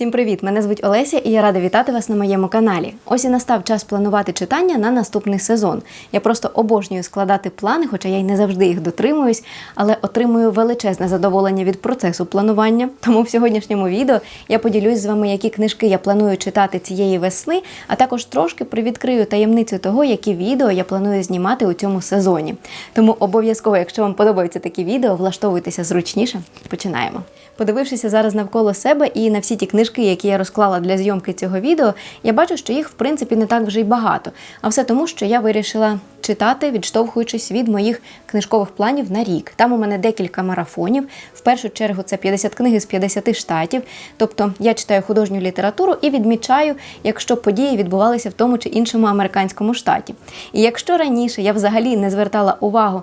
Всім привіт! Мене звуть Олеся і я рада вітати вас на моєму каналі. Ось і настав час планувати читання на наступний сезон. Я просто обожнюю складати плани, хоча я й не завжди їх дотримуюсь, але отримую величезне задоволення від процесу планування. Тому в сьогоднішньому відео я поділюсь з вами, які книжки я планую читати цієї весни, а також трошки привідкрию таємницю того, які відео я планую знімати у цьому сезоні. Тому обов'язково, якщо вам подобаються такі відео, влаштовуйтеся зручніше. Починаємо. Подивившися зараз навколо себе і на всі ті книжки, які я розклала для зйомки цього відео, я бачу, що їх в принципі не так вже й багато. А все тому, що я вирішила читати, відштовхуючись від моїх книжкових планів на рік. Там у мене декілька марафонів. В першу чергу це 50 книг з 50 штатів. Тобто я читаю художню літературу і відмічаю, якщо події відбувалися в тому чи іншому американському штаті. І якщо раніше я взагалі не звертала увагу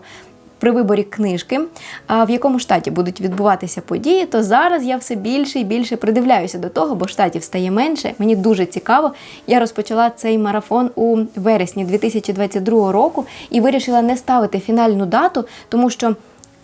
при виборі книжки, а в якому штаті будуть відбуватися події, то зараз я все більше і більше придивляюся до того, бо штатів стає менше. Мені дуже цікаво. Я розпочала цей марафон у вересні 2022 року і вирішила не ставити фінальну дату, тому що.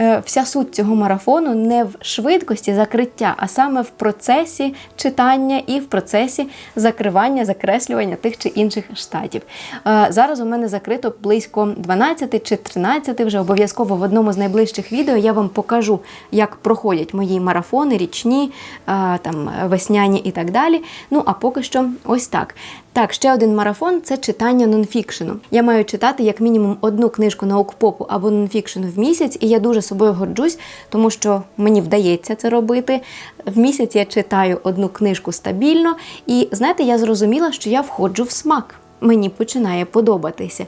Е, Вся суть цього марафону не в швидкості закриття, а саме в процесі читання і в процесі закривання, закреслювання тих чи інших штатів. Е, Зараз у мене закрито близько 12 чи 13, вже обов'язково в одному з найближчих відео я вам покажу, як проходять мої марафони, річні, е, там весняні і так далі. Ну а поки що ось так. Так, ще один марафон це читання нонфікшену. Я маю читати як мінімум одну книжку наукпопу або нонфікшену в місяць, і я дуже собою горджусь, тому що мені вдається це робити. В місяць я читаю одну книжку стабільно, і знаєте, я зрозуміла, що я входжу в смак. Мені починає подобатися.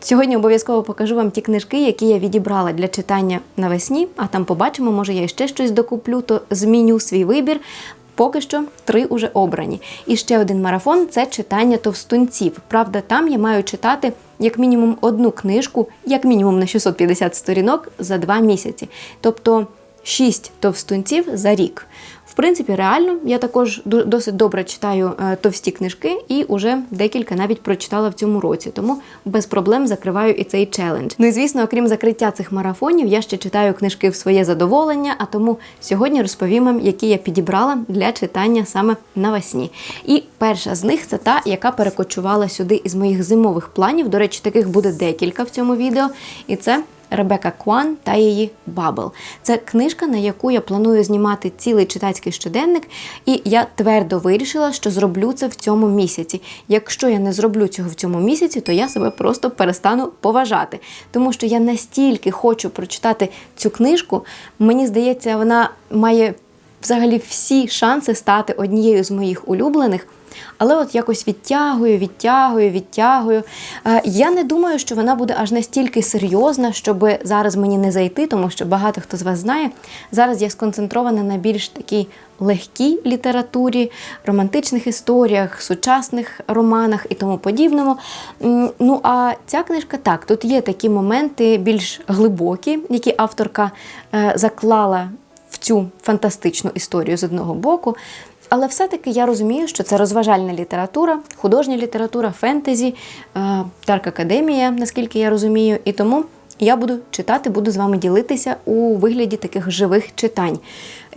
Сьогодні обов'язково покажу вам ті книжки, які я відібрала для читання навесні, а там побачимо, може я ще щось докуплю, то зміню свій вибір. Поки що три уже обрані. І ще один марафон це читання товстунців. Правда, там я маю читати як мінімум одну книжку, як мінімум на 650 сторінок за два місяці. Тобто шість товстунців за рік. В принципі, реально, я також досить добре читаю е, товсті книжки і уже декілька навіть прочитала в цьому році, тому без проблем закриваю і цей челендж. Ну і звісно, окрім закриття цих марафонів, я ще читаю книжки в своє задоволення. А тому сьогодні розповім вам, які я підібрала для читання саме навесні. І перша з них це та, яка перекочувала сюди із моїх зимових планів. До речі, таких буде декілька в цьому відео. І це Ребека Кван та її Бабл. Це книжка, на яку я планую знімати цілий читацький щоденник, і я твердо вирішила, що зроблю це в цьому місяці. Якщо я не зроблю цього в цьому місяці, то я себе просто перестану поважати. Тому що я настільки хочу прочитати цю книжку, мені здається, вона має взагалі всі шанси стати однією з моїх улюблених. Але от якось відтягую, відтягую, відтягую. Е, Я не думаю, що вона буде аж настільки серйозна, щоб зараз мені не зайти, тому що багато хто з вас знає. Зараз я сконцентрована на більш такій легкій літературі, романтичних історіях, сучасних романах і тому подібному. Ну а ця книжка так, тут є такі моменти більш глибокі, які авторка е, заклала в цю фантастичну історію з одного боку. Але все-таки я розумію, що це розважальна література, художня література, фентезі, Дарк Академія, наскільки я розумію. І тому я буду читати, буду з вами ділитися у вигляді таких живих читань.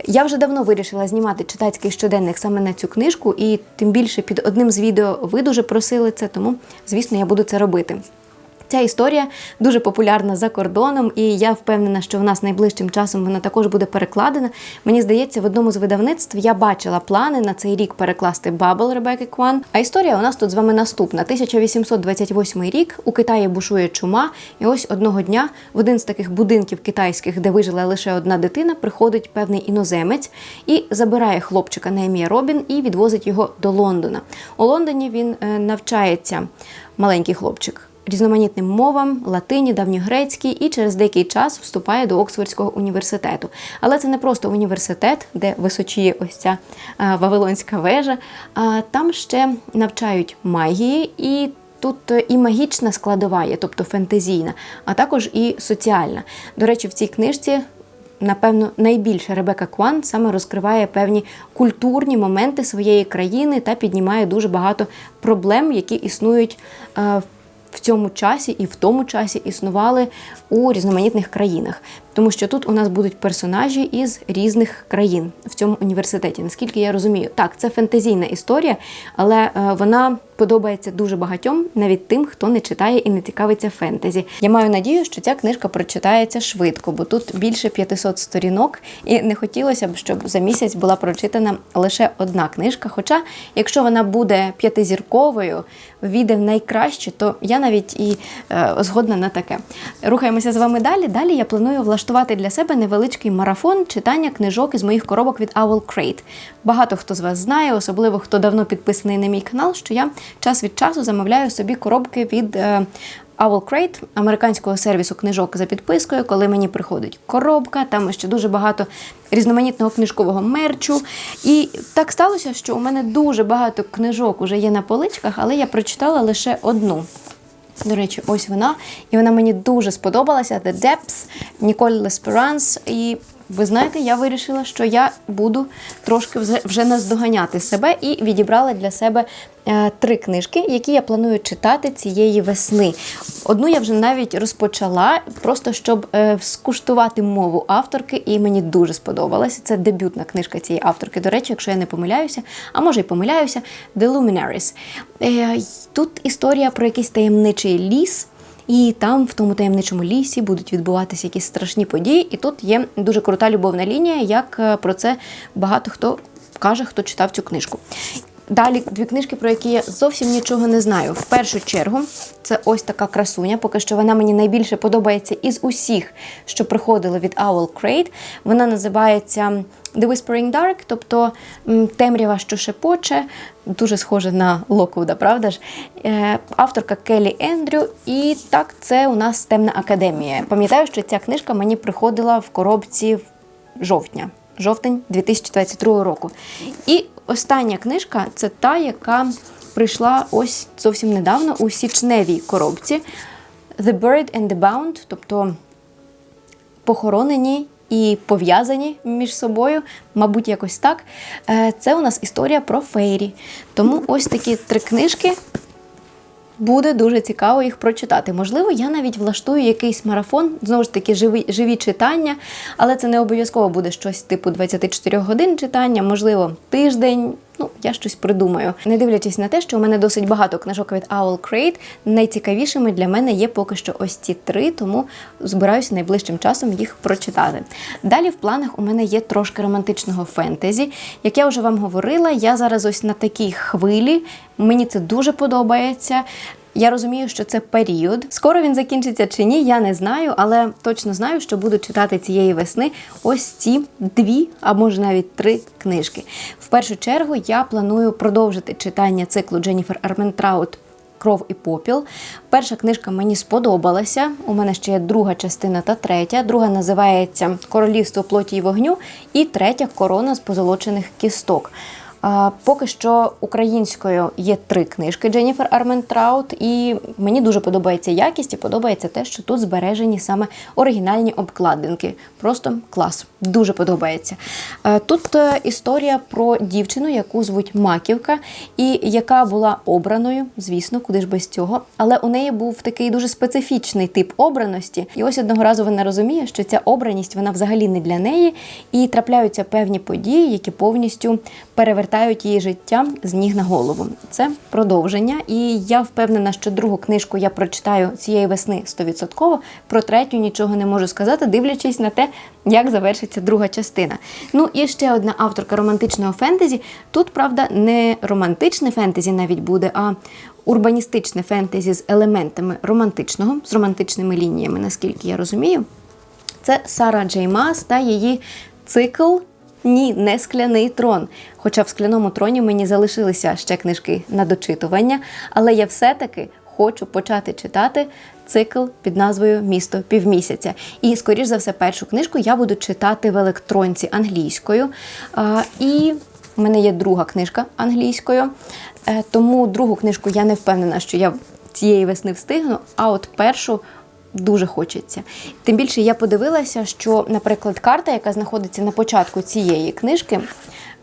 Я вже давно вирішила знімати читацький щоденник саме на цю книжку, і тим більше під одним з відео ви дуже просили це, тому, звісно, я буду це робити. Ця історія дуже популярна за кордоном, і я впевнена, що в нас найближчим часом вона також буде перекладена. Мені здається, в одному з видавництв я бачила плани на цей рік перекласти Бабл Ребекки Кван. А історія у нас тут з вами наступна: 1828 рік у Китаї бушує чума, і ось одного дня в один з таких будинків китайських, де вижила лише одна дитина, приходить певний іноземець і забирає хлопчика на ім'я Робін і відвозить його до Лондона. У Лондоні він е, навчається маленький хлопчик різноманітним мовам, латині, давньогрецькій і через деякий час вступає до Оксфордського університету. Але це не просто університет, де височіє ось ця а, Вавилонська вежа, а там ще навчають магії і. Тут е, і магічна складова є, тобто фентезійна, а також і соціальна. До речі, в цій книжці напевно, найбільше Ребека Кван саме розкриває певні культурні моменти своєї країни та піднімає дуже багато проблем, які існують е, в в цьому часі і в тому часі існували у різноманітних країнах. Тому що тут у нас будуть персонажі із різних країн в цьому університеті. Наскільки я розумію, так, це фентезійна історія, але е, вона подобається дуже багатьом, навіть тим, хто не читає і не цікавиться фентезі. Я маю надію, що ця книжка прочитається швидко, бо тут більше 500 сторінок, і не хотілося б, щоб за місяць була прочитана лише одна книжка. Хоча, якщо вона буде п'ятизірковою, війде в найкраще, то я навіть і е, згодна на таке. Рухаємося з вами далі. Далі я планую влаштувати для себе невеличкий марафон читання книжок із моїх коробок від Owl Crate. Багато хто з вас знає, особливо хто давно підписаний на мій канал, що я час від часу замовляю собі коробки від. е, Owl Crate, американського сервісу книжок за підпискою, коли мені приходить коробка, там ще дуже багато різноманітного книжкового мерчу. І так сталося, що у мене дуже багато книжок уже є на поличках, але я прочитала лише одну. До речі, ось вона. І вона мені дуже сподобалася. The Depths, Ніколь Лесперанс. І ви знаєте, я вирішила, що я буду трошки вже- наздоганяти себе і відібрала для себе е, три книжки, які я планую читати цієї весни. Одну я вже навіть розпочала, просто щоб е, скуштувати мову авторки, і мені дуже сподобалася. Це дебютна книжка цієї авторки. До речі, якщо я не помиляюся, а може й помиляюся, The Luminaries. Е, Тут історія про якийсь таємничий ліс. І там, в тому таємничому лісі, будуть відбуватися якісь страшні події. І тут є дуже крута любовна лінія, як е, про це багато хто каже, хто читав цю книжку. Далі дві книжки, про які я зовсім нічого не знаю. В першу чергу, це ось така красуня. Поки що вона мені найбільше подобається із усіх, що приходили від Owl Crate. Вона називається The Whispering Dark, тобто темрява, що шепоче, дуже схоже на Локвуда, правда ж? Е, авторка Келі Ендрю. І так, це у нас темна академія. Пам'ятаю, що ця книжка мені приходила в коробці жовтня. Жовтень 2022 року. І остання книжка це та, яка прийшла ось зовсім недавно у січневій коробці The Buried and the Bound, тобто похоронені і пов'язані між собою, мабуть, якось так. Е, Це у нас історія про фейрі. Тому ось такі три книжки. Буде дуже цікаво їх прочитати. Можливо, я навіть влаштую якийсь марафон, знову ж таки, живі, живі читання, але це не обов'язково буде щось типу 24 годин читання, можливо, тиждень. Ну, я щось придумаю. Не дивлячись на те, що у мене досить багато книжок від Owl Crate, найцікавішими для мене є поки що ось ці три, тому збираюся найближчим часом їх прочитати. Далі в планах у мене є трошки романтичного фентезі. Як я вже вам говорила, я зараз ось на такій хвилі. Мені це дуже подобається. Я розумію, що це період. Скоро він закінчиться чи ні, я не знаю, але точно знаю, що буду читати цієї весни ось ці дві, а може навіть три книжки. В першу чергу я планую продовжити читання циклу Дженніфер Арментраут Кров і попіл. Перша книжка мені сподобалася. У мене ще є друга частина та третя. Друга називається Королівство плоті і вогню, і третя корона з позолочених кісток. Поки що українською є три книжки Дженніфер Арментраут, і мені дуже подобається якість і подобається те, що тут збережені саме оригінальні обкладинки. Просто клас, дуже подобається. Тут е, історія про дівчину, яку звуть Маківка, і яка була обраною, звісно, куди ж без цього. Але у неї був такий дуже специфічний тип обраності. І ось одного разу вона розуміє, що ця обраність вона взагалі не для неї, і трапляються певні події, які повністю перевертають її життя з ніг на голову. Це продовження, і я впевнена, що другу книжку я прочитаю цієї весни 100%. Про третю нічого не можу сказати, дивлячись на те, як завершиться друга частина. Ну і ще одна авторка романтичного фентезі. Тут, правда, не романтичне фентезі навіть буде, а урбаністичне фентезі з елементами романтичного, з романтичними лініями, наскільки я розумію. Це Сара Джей Мас та її цикл Ні, не скляний трон. Хоча в скляному троні мені залишилися ще книжки на дочитування, але я все-таки хочу почати читати цикл під назвою Місто півмісяця. І, скоріш за все, першу книжку я буду читати в електронці англійською. А, і в мене є друга книжка англійською. Е, Тому другу книжку я не впевнена, що я цієї весни встигну, а от першу дуже хочеться. Тим більше я подивилася, що, наприклад, карта, яка знаходиться на початку цієї книжки,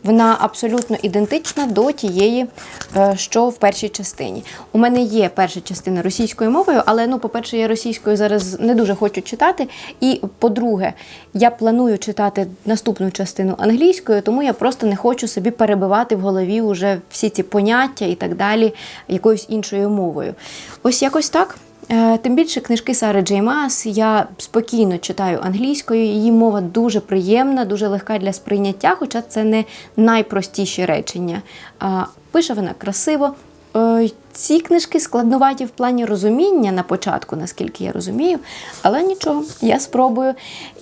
Вона абсолютно ідентична до тієї, е, що в першій частині. У мене є перша частина російською мовою, але ну, по-перше, я російською зараз не дуже хочу читати. І по-друге, я планую читати наступну частину англійською, тому я просто не хочу собі перебивати в голові вже всі ці поняття і так далі якоюсь іншою мовою. Ось якось так. Е, Тим більше книжки Сари Джей Маас я спокійно читаю англійською. Її мова дуже приємна, дуже легка для сприйняття, хоча це не найпростіші речення. Пише вона красиво. Е, Ці книжки складнуваті в плані розуміння на початку, наскільки я розумію, але нічого, я спробую.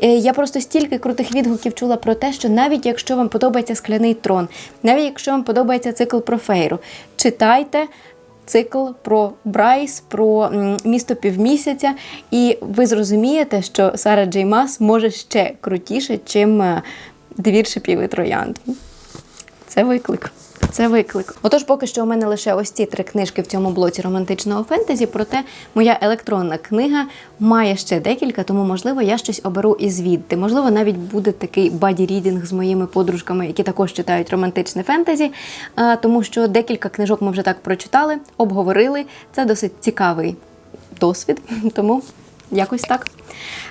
Е, Я просто стільки крутих відгуків чула про те, що навіть якщо вам подобається скляний трон, навіть якщо вам подобається цикл про фейру, читайте цикл про Брайс, про місто півмісяця, і ви зрозумієте, що Сара Джей Мас може ще крутіше, чим е, двір шипів троянд. Це виклик. Це виклик. Отож, поки що у мене лише ось ці три книжки в цьому блоці романтичного фентезі. Проте моя електронна книга має ще декілька, тому можливо я щось оберу і звідти. Можливо, навіть буде такий баді-рідінг з моїми подружками, які також читають романтичне фентезі. А, Тому що декілька книжок ми вже так прочитали, обговорили. Це досить цікавий досвід. Тому якось так.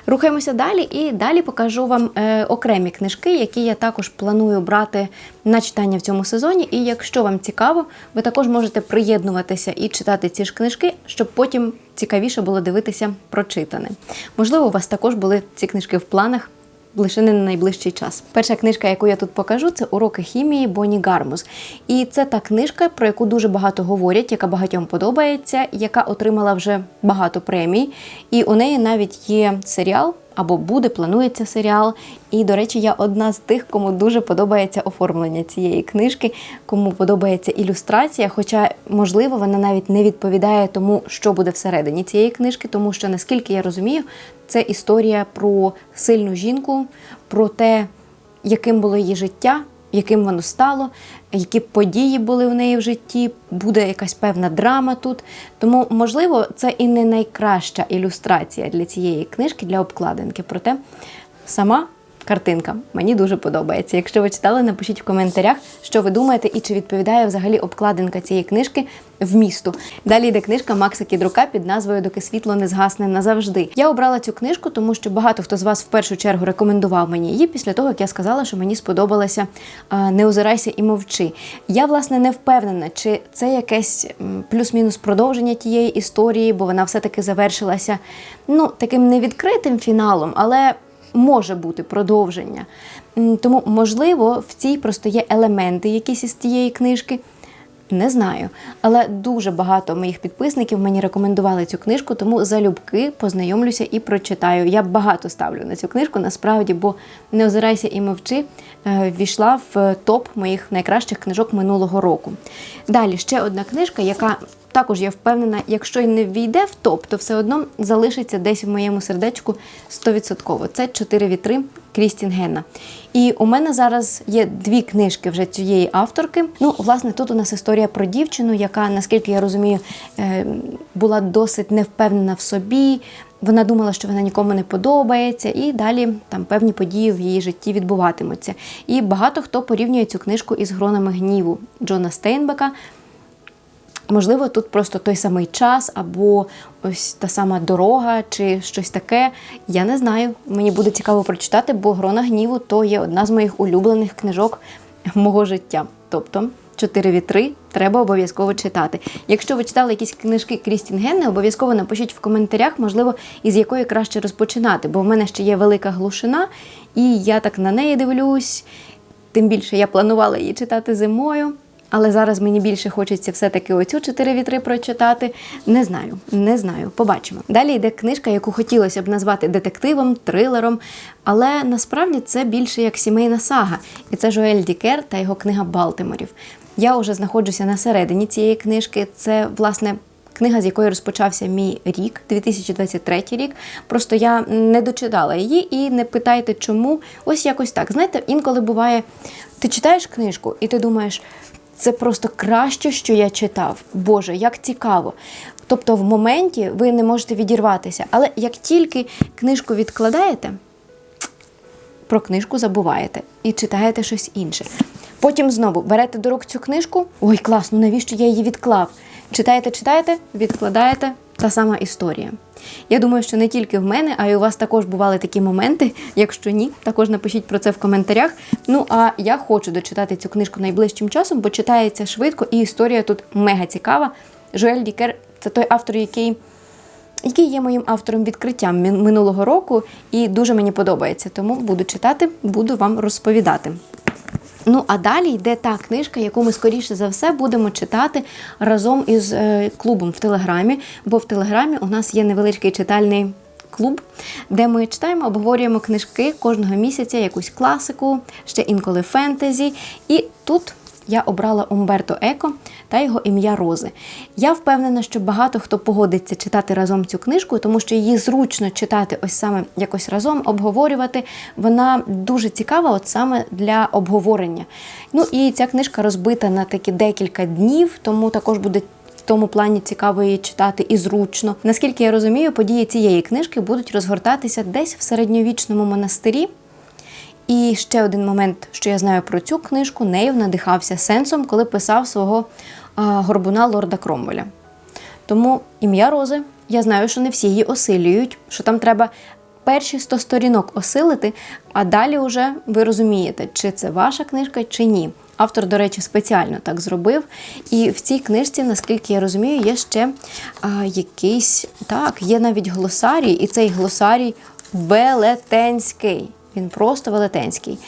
Рухаємося далі, і далі покажу вам е, окремі книжки, які я також планую брати на читання в цьому сезоні. І якщо вам цікаво, ви також можете приєднуватися і читати ці ж книжки, щоб потім цікавіше було дивитися прочитане. Можливо, у вас також були ці книжки в планах. Лише не на найближчий час. Перша книжка, яку я тут покажу, це уроки хімії Бонні Гармус. І це та книжка, про яку дуже багато говорять, яка багатьом подобається, яка отримала вже багато премій. І у неї навіть є серіал. Або буде, планується серіал. І, до речі, я одна з тих, кому дуже подобається оформлення цієї книжки, кому подобається ілюстрація. Хоча, можливо, вона навіть не відповідає тому, що буде всередині цієї книжки, тому що, наскільки я розумію, це історія про сильну жінку, про те, яким було її життя, яким воно стало, які події були в неї в житті, буде якась певна драма тут. Тому, можливо, це і не найкраща ілюстрація для цієї книжки, для обкладинки. Проте сама картинка мені дуже подобається. Якщо ви читали, напишіть в коментарях, що ви думаєте і чи відповідає взагалі обкладинка цієї книжки вмісту. Далі йде книжка Макса Кідрука під назвою Доки світло не згасне назавжди. Я обрала цю книжку, тому що багато хто з вас в першу чергу рекомендував мені її після того, як я сказала, що мені сподобалася Не озирайся і мовчи. Я, власне, не впевнена, чи це якесь плюс-мінус продовження тієї історії, бо вона все-таки завершилася ну, таким невідкритим фіналом, але може бути продовження. Тому, можливо, в цій просто є елементи якісь із тієї книжки. Не знаю, але дуже багато моїх підписників мені рекомендували цю книжку, тому залюбки познайомлюся і прочитаю. Я багато ставлю на цю книжку, насправді, бо не озирайся і мовчи е, ввійшла в топ моїх найкращих книжок минулого року. Далі ще одна книжка, яка також я впевнена, якщо й не війде в топ, то все одно залишиться десь в моєму сердечку 100%. Це «Чотири вітри Крістін Генна. І у мене зараз є дві книжки вже цієї авторки. Ну, власне, тут у нас історія про дівчину, яка, наскільки я розумію, е, була досить невпевнена в собі. Вона думала, що вона нікому не подобається, і далі там певні події в її житті відбуватимуться. І багато хто порівнює цю книжку із гронами гніву Джона Стейнбека. Можливо, тут просто той самий час, або ось та сама дорога, чи щось таке. Я не знаю. Мені буде цікаво прочитати, бо Грона гніву то є одна з моїх улюблених книжок мого життя. Тобто чотири вітри треба обов'язково читати. Якщо ви читали якісь книжки Крістін Генне, обов'язково напишіть в коментарях, можливо, із якої краще розпочинати, бо в мене ще є велика глушина, і я так на неї дивлюсь. Тим більше я планувала її читати зимою. Але зараз мені більше хочеться все-таки оцю чотири вітри прочитати. Не знаю, не знаю. Побачимо. Далі йде книжка, яку хотілося б назвати детективом, трилером, але насправді це більше як сімейна сага. І це Жоель Дікер та його книга Балтиморів. Я вже знаходжуся на середині цієї книжки. Це, власне, Книга, з якої розпочався мій рік, 2023 рік. Просто я не дочитала її і не питайте, чому. Ось якось так. Знаєте, інколи буває, ти читаєш книжку, і ти думаєш, це просто краще, що я читав. Боже, як цікаво. Тобто, в моменті ви не можете відірватися. Але як тільки книжку відкладаєте, про книжку забуваєте і читаєте щось інше. Потім знову берете до рук цю книжку. Ой, класно, навіщо я її відклав? Читаєте, читаєте, відкладаєте та сама історія. Я думаю, що не тільки в мене, а й у вас також бували такі моменти. Якщо ні, також напишіть про це в коментарях. Ну а я хочу дочитати цю книжку найближчим часом, бо читається швидко, і історія тут мега цікава. Жоель Дікер це той автор, який. Який є моїм автором відкриттям минулого року, і дуже мені подобається. Тому буду читати, буду вам розповідати. Ну, а далі йде та книжка, яку ми скоріше за все будемо читати разом із е, клубом в Телеграмі, бо в Телеграмі у нас є невеличкий читальний клуб, де ми читаємо, обговорюємо книжки кожного місяця, якусь класику, ще інколи фентезі. І тут я обрала Умберто Еко та його ім'я Рози. Я впевнена, що багато хто погодиться читати разом цю книжку, тому що її зручно читати ось саме якось разом, обговорювати. Вона дуже цікава, от саме для обговорення. Ну і ця книжка розбита на такі декілька днів, тому також буде. В тому плані цікаво її читати і зручно. Наскільки я розумію, події цієї книжки будуть розгортатися десь в середньовічному монастирі. І ще один момент, що я знаю про цю книжку, нею надихався сенсом, коли писав свого горбуна Лорда Кромвеля. Тому ім'я Рози, я знаю, що не всі її осилюють, що там треба перші 100 сторінок осилити, а далі вже ви розумієте, чи це ваша книжка, чи ні. Автор, до речі, спеціально так зробив. І в цій книжці, наскільки я розумію, є ще а, якийсь так, є навіть глосарій, і цей глосарій велетенський. Він просто велетенський.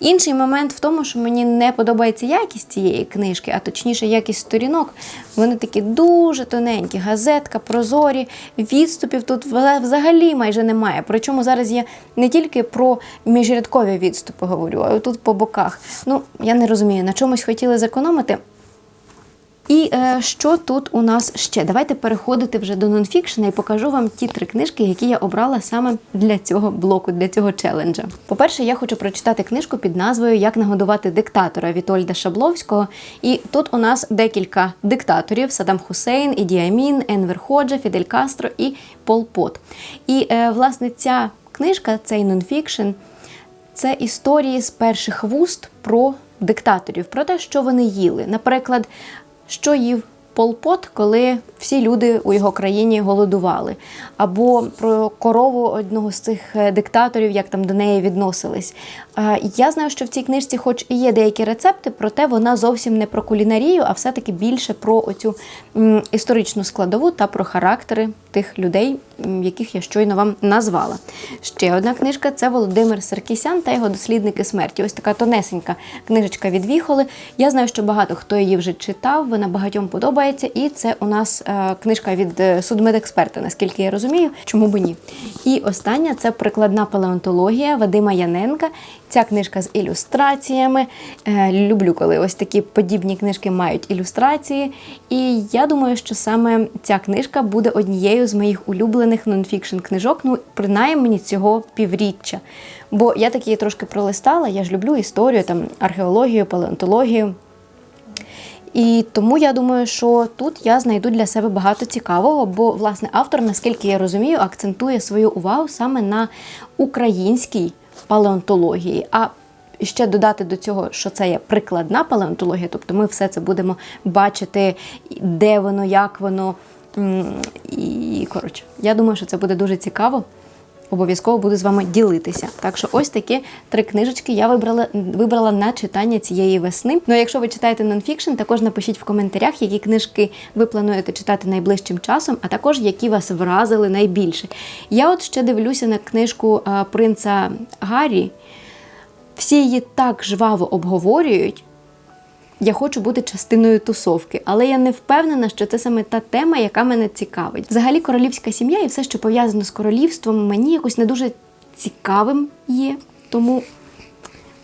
Інший момент в тому, що мені не подобається якість цієї книжки, а точніше, якість сторінок. Вони такі дуже тоненькі, газетка, прозорі, відступів тут взагалі майже немає. Причому зараз я не тільки про міжрядкові відступи говорю, а тут по боках. Ну, я не розумію, на чомусь хотіли зекономити. І е, що тут у нас ще? Давайте переходити вже до нонфікшена і покажу вам ті три книжки, які я обрала саме для цього блоку, для цього челенджа. По-перше, я хочу прочитати книжку під назвою Як нагодувати диктатора Вітольда Шабловського. І тут у нас декілька диктаторів: Саддам Хусейн, Іді Амін, Енвер Ходжа, Фідель Кастро і Пол Пот. І е, власне ця книжка, цей нонфікшн, це історії з перших вуст про диктаторів, про те, що вони їли. Наприклад, що їв полпот, коли всі люди у його країні голодували, або про корову одного з цих е, диктаторів, як там до неї відносились. Е, Я знаю, що в цій книжці, хоч і є деякі рецепти, проте вона зовсім не про кулінарію, а все-таки більше про оцю історичну складову та про характери тих людей, яких я щойно вам назвала. Ще одна книжка це Володимир Саркісян та його дослідники смерті. Ось така тонесенька книжечка від Віхоли. Я знаю, що багато хто її вже читав, вона багатьом подобається, і це у нас е, книжка від е, судмедексперта, наскільки я розумію, чому би ні. І остання це прикладна палеонтологія Вадима Яненка. Ця книжка з ілюстраціями. Е, Люблю, коли ось такі подібні книжки мають ілюстрації. І я думаю, що саме ця книжка буде однією з моїх улюблених нонфікшн книжок, ну, принаймні цього півріччя. Бо я такі трошки пролистала, я ж люблю історію, там, археологію, палеонтологію. І тому я думаю, що тут я знайду для себе багато цікавого, бо власне автор, наскільки я розумію, акцентує свою увагу саме на українській палеонтології. А ще додати до цього, що це є прикладна палеонтологія, тобто ми все це будемо бачити, де воно, як воно. І коротше, я думаю, що це буде дуже цікаво. Обов'язково буду з вами ділитися. Так що ось такі три книжечки я вибрала вибрала на читання цієї весни. Ну а якщо ви читаєте нонфікшн, також напишіть в коментарях, які книжки ви плануєте читати найближчим часом, а також які вас вразили найбільше. Я от ще дивлюся на книжку принца Гаррі. Всі її так жваво обговорюють. Я хочу бути частиною тусовки, але я не впевнена, що це саме та тема, яка мене цікавить. Взагалі, королівська сім'я і все, що пов'язано з королівством, мені якось не дуже цікавим є. Тому,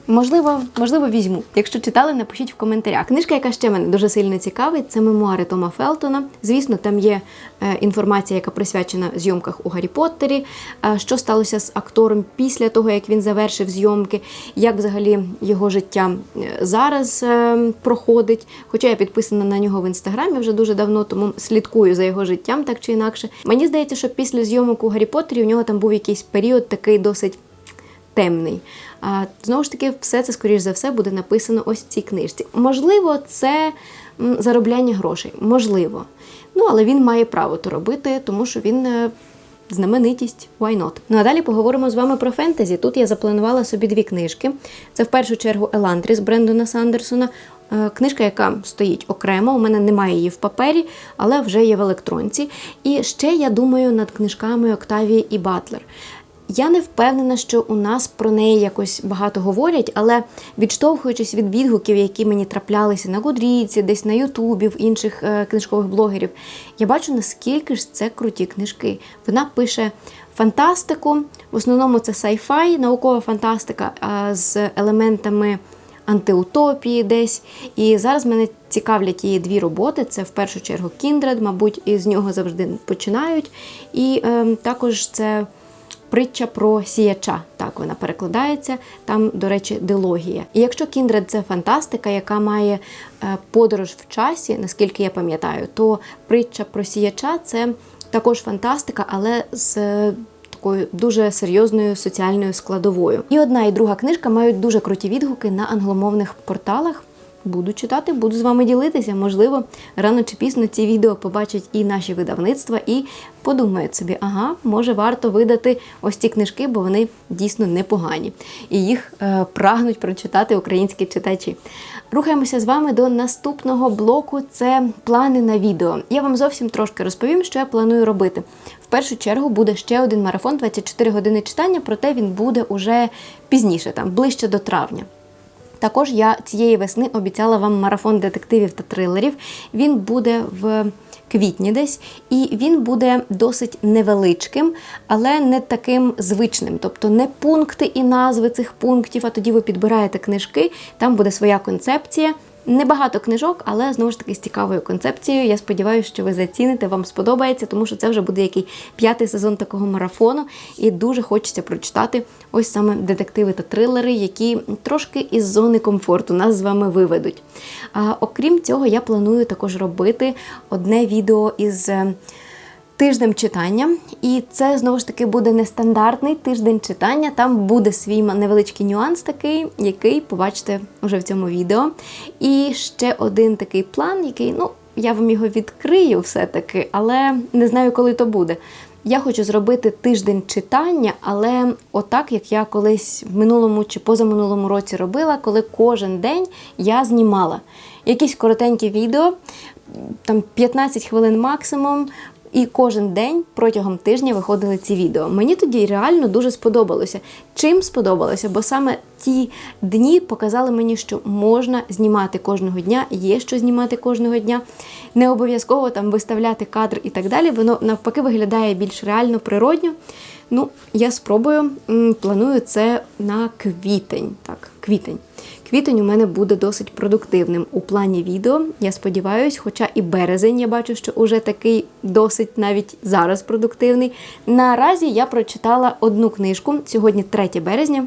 можливо, можливо, візьму. Якщо читали, напишіть в коментарях. Книжка, яка ще мене дуже сильно цікавить, це мемуари Тома Фелтона. Звісно, там є е, інформація, яка присвячена зйомках у Гаррі Поттері, е, що сталося з актором після того, як він завершив зйомки, як взагалі його життя е, зараз проходить. Хоча я підписана на нього в інстаграмі вже дуже давно, тому слідкую за його життям так чи інакше. Мені здається, що після зйомок у Гаррі Поттері у нього там був якийсь період такий досить темний. А знову ж таки, все це, скоріш за все, буде написано ось в цій книжці. Можливо, це заробляння грошей. Можливо. Ну, але він має право то робити, тому що він. е, Знаменитість, why not? Ну а далі поговоримо з вами про фентезі. Тут я запланувала собі дві книжки. Це в першу чергу Еландріс Брендона Сандерсона. Е, Книжка, яка стоїть окремо, у мене немає її в папері, але вже є в електронці. І ще я думаю над книжками Октавії і Батлер. Я не впевнена, що у нас про неї якось багато говорять, але відштовхуючись від відгуків, які мені траплялися на Гудріці, десь на Ютубі, в інших е, книжкових блогерів, я бачу, наскільки ж це круті книжки. Вона пише фантастику, в основному це сайфай, наукова фантастика з елементами антиутопії десь. І зараз мене цікавлять її дві роботи. Це в першу чергу Кіндред, мабуть, із нього завжди починають. І е, також це притча про сіяча. Так вона перекладається. Там, до речі, дилогія. І якщо Кіндред це фантастика, яка має е, подорож в часі, наскільки я пам'ятаю, то притча про сіяча це також фантастика, але з е, такою дуже серйозною соціальною складовою. І одна і друга книжка мають дуже круті відгуки на англомовних порталах. Буду читати, буду з вами ділитися. Можливо, рано чи пізно ці відео побачать і наші видавництва, і подумають собі, ага, може варто видати ось ці книжки, бо вони дійсно непогані. І їх е, прагнуть прочитати українські читачі. Рухаємося з вами до наступного блоку. Це плани на відео. Я вам зовсім трошки розповім, що я планую робити. В першу чергу буде ще один марафон 24 години читання, проте він буде уже пізніше, там ближче до травня. Також я цієї весни обіцяла вам марафон детективів та трилерів. Він буде в квітні десь, і він буде досить невеличким, але не таким звичним. Тобто не пункти і назви цих пунктів, а тоді ви підбираєте книжки, там буде своя концепція. Небагато книжок, але знову ж таки з цікавою концепцією. Я сподіваюся, що ви заціните, вам сподобається, тому що це вже буде який п'ятий сезон такого марафону, і дуже хочеться прочитати ось саме детективи та трилери, які трошки із зони комфорту нас з вами виведуть. А, окрім цього, я планую також робити одне відео із. Тиждень читання, і це знову ж таки буде нестандартний тиждень читання. Там буде свій невеличкий нюанс такий, який побачите вже в цьому відео. І ще один такий план, який, ну, я вам його відкрию все-таки, але не знаю, коли то буде. Я хочу зробити тиждень читання, але отак, як я колись в минулому чи позаминулому році робила, коли кожен день я знімала якісь коротенькі відео, там 15 хвилин максимум. І кожен день протягом тижня виходили ці відео. Мені тоді реально дуже сподобалося. Чим сподобалося? Бо саме ті дні показали мені, що можна знімати кожного дня, є що знімати кожного дня. Не обов'язково там виставляти кадр і так далі. Воно навпаки виглядає більш реально, природньо. Ну, я спробую, планую це на квітень. Так, квітень. Квітень у мене буде досить продуктивним у плані відео. Я сподіваюся, хоча і березень я бачу, що уже такий досить навіть зараз продуктивний. Наразі я прочитала одну книжку. Сьогодні 3 березня.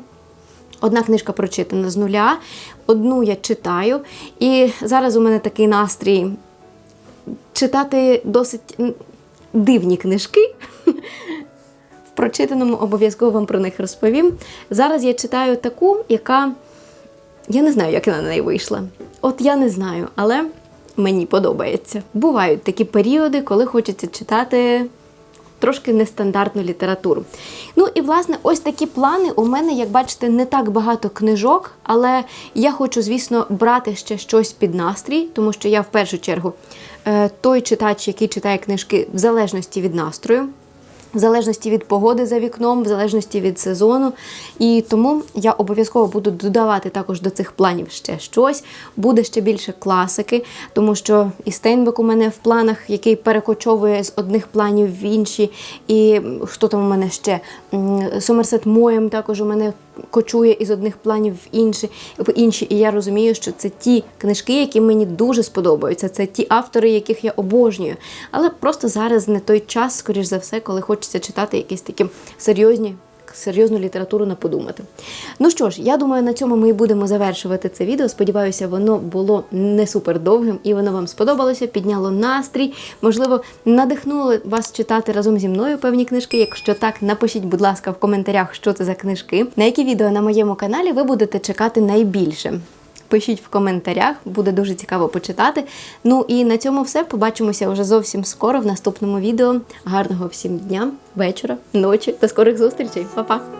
Одна книжка прочитана з нуля, одну я читаю. І зараз у мене такий настрій читати досить дивні книжки. В прочитаному обов'язково вам про них розповім. Зараз я читаю таку, яка. Я не знаю, як я на неї вийшла. От я не знаю, але мені подобається. Бувають такі періоди, коли хочеться читати трошки нестандартну літературу. Ну і власне, ось такі плани. У мене, як бачите, не так багато книжок, але я хочу, звісно, брати ще щось під настрій, тому що я в першу чергу е, той читач, який читає книжки в залежності від настрою. В залежності від погоди за вікном, в залежності від сезону. І тому я обов'язково буду додавати також до цих планів ще щось. Буде ще більше класики, тому що і Стейнбек у мене в планах, який перекочовує з одних планів в інші. І хто там у мене ще? Сомерсет Моєм також у мене кочує із одних планів в інші, в інші. І я розумію, що це ті книжки, які мені дуже сподобаються. Це ті автори, яких я обожнюю. Але просто зараз не той час, скоріш за все, коли хочеться читати якісь такі серйозні. Серйозну літературу на подумати. Ну що ж, я думаю, на цьому ми і будемо завершувати це відео. Сподіваюся, воно було не супер довгим і воно вам сподобалося, підняло настрій, можливо, надихнуло вас читати разом зі мною певні книжки. Якщо так, напишіть, будь ласка, в коментарях, що це за книжки, на які відео на моєму каналі ви будете чекати найбільше. Пишіть в коментарях, буде дуже цікаво почитати. Ну і на цьому все. Побачимося вже зовсім скоро в наступному відео. Гарного всім дня, вечора, ночі. До скорих зустрічей. Па-па!